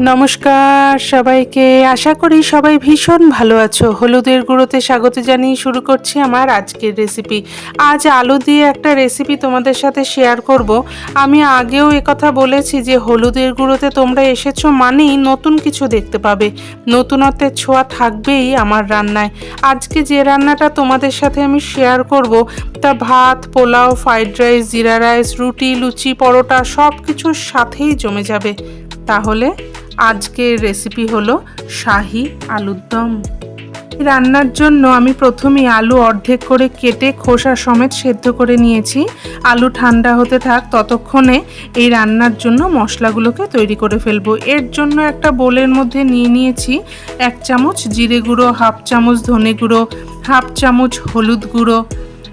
নমস্কার সবাইকে। আশা করি সবাই ভীষণ ভালো আছো। হলুদের গুঁড়োতে স্বাগত জানিয়ে শুরু করছি আমার আজকের রেসিপি আজ আলু দিয়ে একটা রেসিপি তোমাদের সাথে শেয়ার করব। আমি আগেও কথা বলেছি যে হলুদের গুঁড়োতে তোমরা এসেছ মানেই নতুন কিছু দেখতে পাবে। নতুনত্বের ছোঁয়া থাকবেই আমার রান্নায়। আজকে যে রান্নাটা তোমাদের সাথে আমি শেয়ার করব তা ভাত, pulao fried rice jeera rice রুটি, লুচি, পরোটা সব কিছুর সাথেই জমে যাবে। তাহলে আজকের রেসিপি হলো শাহি আলুর দম। রান্নার জন্য আমি প্রথমেই আলু অর্ধেক করে কেটে খোসা সমেত সেদ্ধ করে নিয়েছি। আলু ঠান্ডা হতে থাক, ততক্ষণে এই রান্নার জন্য মশলাগুলোকে তৈরি করে ফেলব। এর জন্য একটা বোলের মধ্যে নিয়ে নিয়েছি এক চামচ জিরে গুঁড়ো, হাফ চামচ ধনে গুঁড়ো, হাফ চামচ হলুদ গুঁড়ো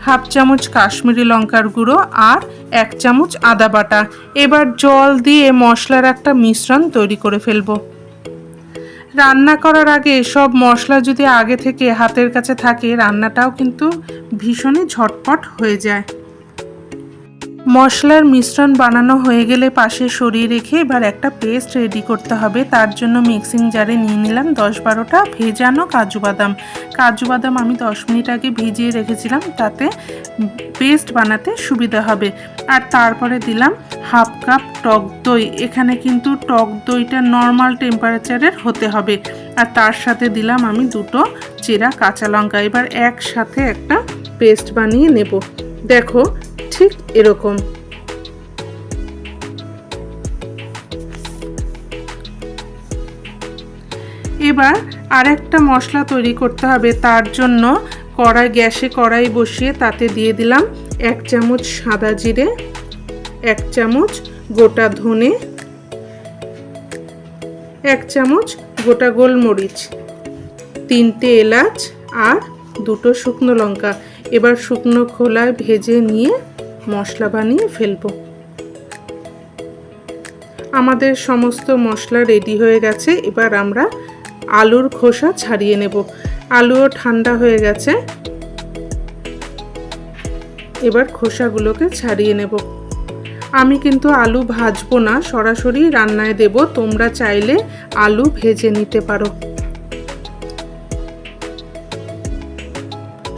হাফ চামচ কাশ্মীরি লঙ্কার গুঁড়ো আর এক চামচ আদা বাটা। এবার জল দিয়ে মশলার একটা মিশ্রণ তৈরি করে ফেলব। রান্না করার আগে সব মশলা যদি আগে থেকে হাতের কাছে থাকে, রান্নাটাও কিন্তু ভীষণই ঝটপট হয়ে যায়। মশলার মিশ্রণ বানানো হয়ে গেলে পাশে সরিয়ে রেখে এবার একটা পেস্ট রেডি করতে হবে। তার জন্য মিক্সিং জারে নিয়ে নিলাম দশ বারোটা ভেজানো কাজু বাদাম। কাজু বাদাম আমি দশ মিনিট আগে ভিজিয়ে রেখেছিলাম, তাতে পেস্ট বানাতে সুবিধা হবে। আর তারপরে দিলাম হাফ কাপ টক দই। এখানে কিন্তু টক দইটা নর্মাল টেম্পারেচারের হতে হবে। আর তার সাথে দিলাম আমি দুটো চেরা কাঁচা লঙ্কা। এবার একসাথে একটা পেস্ট বানিয়ে নেব। দেখো ঠিক এরকম। এবার আর একটা মশলা তৈরি করতে হবে। তার জন্য কড়াই, গ্যাসে কড়াই বসিয়ে তাতে দিয়ে দিলাম এক চামচ সাদা জিরে, এক চামচ গোটা ধনে, এক চামচ গোটা গোলমরিচ, তিনটে এলাচ আর দুটো শুকনো লঙ্কা। এবার শুকনো খোলায় ভেজে নিয়ে মশলা বানিয়ে ফেলব। আমাদের সমস্ত মশলা রেডি হয়ে গেছে। এবার আমরা আলুর খোসা ছাড়িয়ে নেব। আলুও ঠান্ডা হয়ে গেছে। এবার খোসাগুলোকে ছাড়িয়ে নেব। আমি কিন্তু আলু ভাজবো না, সরাসরি রান্নায় দেব। তোমরা চাইলে আলু ভেজে নিতে পারো।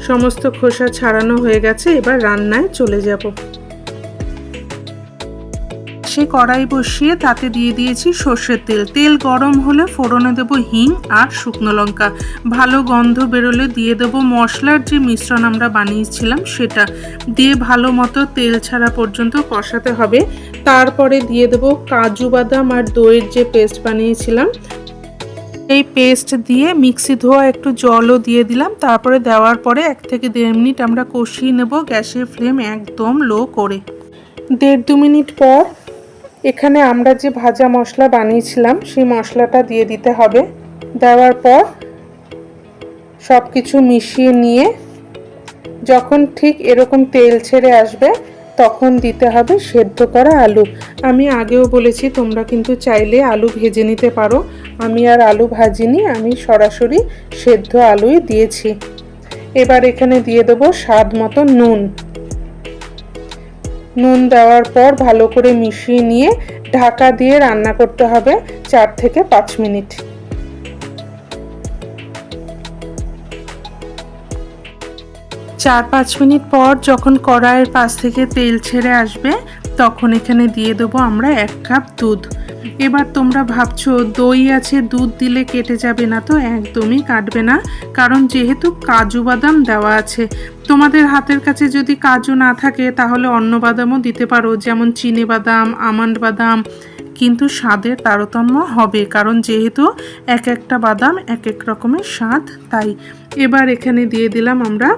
সমস্ত খোসা ছাড়ানো হয়ে গেছে, এবার রান্নায় চলে যাব। সে কড়াই বসিয়ে তাতে দিয়ে দিয়েছি সর্ষের তেল। তেল গরম হলে ফোড়নে দেব হিং আর শুকনো লঙ্কা। ভালো গন্ধ বেরোলে দিয়ে দেব মশলার যে মিশ্রণ আমরা বানিয়েছিলাম সেটা। দিয়ে ভালো মতো তেল ছাড়া পর্যন্ত কষাতে হবে। তারপরে দিয়ে দেব কাজু বাদাম আর দইয়ের যে পেস্ট বানিয়েছিলাম এই পেস্ট দিয়ে মিক্সি ধোয়া একটু জলও দিয়ে দিলাম। তারপরে দেওয়ার পরে এক থেকে দেড় মিনিট আমরা কষিয়ে নেব গ্যাসের ফ্লেম একদম লো করে। দেড় দু মিনিট পর এখানে আমরা যে ভাজা মশলা বানিয়েছিলাম, সেই মশলাটা দিয়ে দিতে হবে। দেওয়ার পর সব কিছু মিশিয়ে নিয়ে যখন ঠিক এরকম তেল ছেড়ে আসবে তখন দিতে হবে সেদ্ধ করা আলু। আমি আগেও বলেছি, তোমরা কিন্তু চাইলে আলু ভেজে নিতে পারো। আমি আর আলু ভাজিনি, আমি সরাসরি সেদ্ধ আলুই দিয়েছি। এবার এখানে দিয়ে দেবো স্বাদ মতো নুন। নুন দেওয়ার পর ভালো করে মিশিয়ে নিয়ে ঢাকা দিয়ে রান্না করতে হবে চার থেকে পাঁচ মিনিট। চার পাঁচ মিনিট পর যখন কড়াইয়ের পাশ থেকে তেল ছেড়ে আসবে, তখন এখানে দিয়ে দেবো আমরা এক কাপ দুধ। এবার তোমরা ভাবছ, দই আছে, দুধ দিলে কেটে যাবে না তো? একদমই কাটবে না, কারণ যেহেতু কাজু বাদাম দেওয়া আছে। তোমাদের হাতের কাছে যদি কাজু না থাকে, তাহলে অন্য বাদামও দিতে পারো, যেমন চিনে বাদাম, আমন্ড বাদাম কিন্তু স্বাদের তারতম্য হবে, কারণ যেহেতু এক একটা বাদাম এক এক রকমের স্বাদ, তাই এবার এখানে দিয়ে দিলাম আমরা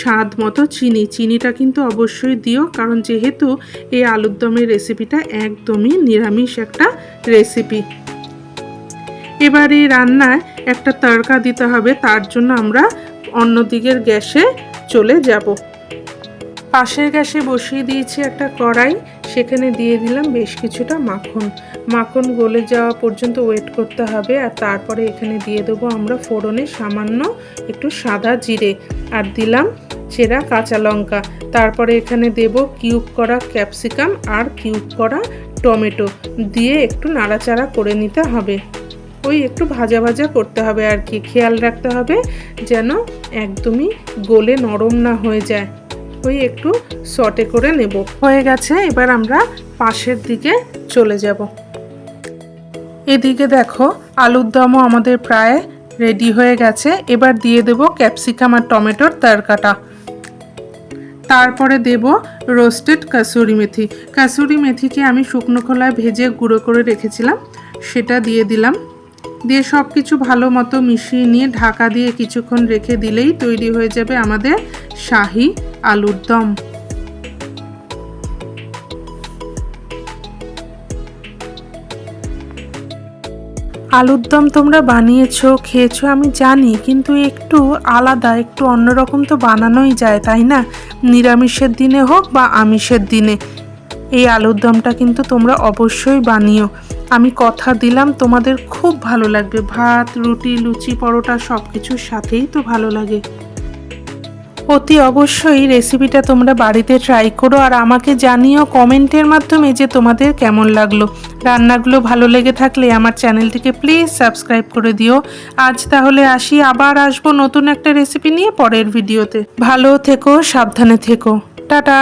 স্বাদ মতো চিনি। চিনিটা কিন্তু অবশ্যই দিও, কারণ যেহেতু এই আলুর দমের রেসিপিটা একদমই নিরামিষ একটা রেসিপি এবার এই রান্নায় একটা তড়কা দিতে হবে, তার জন্য আমরা অন্য দিকের গ্যাসে চলে যাব। পাশের গ্যাসে বসিয়ে দিয়েছি একটা কড়াই, সেখানে দিয়ে দিলাম বেশ কিছুটা মাখন। মাখন গলে যাওয়া পর্যন্ত ওয়েট করতে হবে আর তারপরে এখানে দিয়ে দেবো আমরা ফোড়নে সামান্য একটু সাদা জিরে আর দিলাম চেরা কাঁচা লঙ্কা। তারপরে এখানে দেব কিউব করা ক্যাপসিকাম আর কিউব করা টমেটো। দিয়ে একটু নাড়াচাড়া করে নিতে হবে। ওই একটু ভাজা ভাজা করতে হবে আর কি। খেয়াল রাখতে হবে যেন একদমই গলে নরম না হয়ে যায়। ওই একটু সটে করে নেব। হয়ে গেছে, এবার আমরা পাশের দিকে চলে যাব। এদিকে দেখো, আলুর দমও আমাদের প্রায় রেডি হয়ে গেছে। এবার দিয়ে দেব ক্যাপসিকাম আর টমেটোর তরকাটা। তারপরে দেব রোস্টেড কাসুরি মেথি। কাসুরি মেথিকে আমি শুকনো খোলায় ভেজে গুঁড়ো করে রেখেছিলাম। সেটা দিয়ে দিলাম। দিয়ে সব কিছু ভালো মতো মিশিয়ে নিয়ে ঢাকা দিয়ে কিছুক্ষণ রেখে দিলেই তৈরি হয়ে যাবে আমাদের শাহি আলুর দম। আলুর দম তোমরা বানিয়েছো, খেয়েছো, আমি জানি, কিন্তু একটু আলাদা, একটু অন্যরকম তো বানানোই যায়, তাই না? নিরামিষের দিনে হোক বা আমিষের দিনে। এই আলুর দমটা কিন্তু তোমরা অবশ্যই বানিও। আমি কথা দিলাম, তোমাদের খুব ভালো লাগবে। ভাত, রুটি, লুচি, পরোটা সব কিছুর সাথেই তো ভালো লাগে। অতি অবশ্যই রেসিপিটা তোমরা বাড়িতে ট্রাই করো আর আমাকে জানিও কমেন্টের মাধ্যমে যে তোমাদের কেমন লাগল। রান্নাগুলো ভালো লেগে থাকলে আমার চ্যানেলটিকে প্লিজ সাবস্ক্রাইব করে দিও। আজ তাহলে আসি, আবার আসব নতুন একটা রেসিপি নিয়ে পরের ভিডিওতে ভালো থেকো, সাবধানে থেকো। টাটা!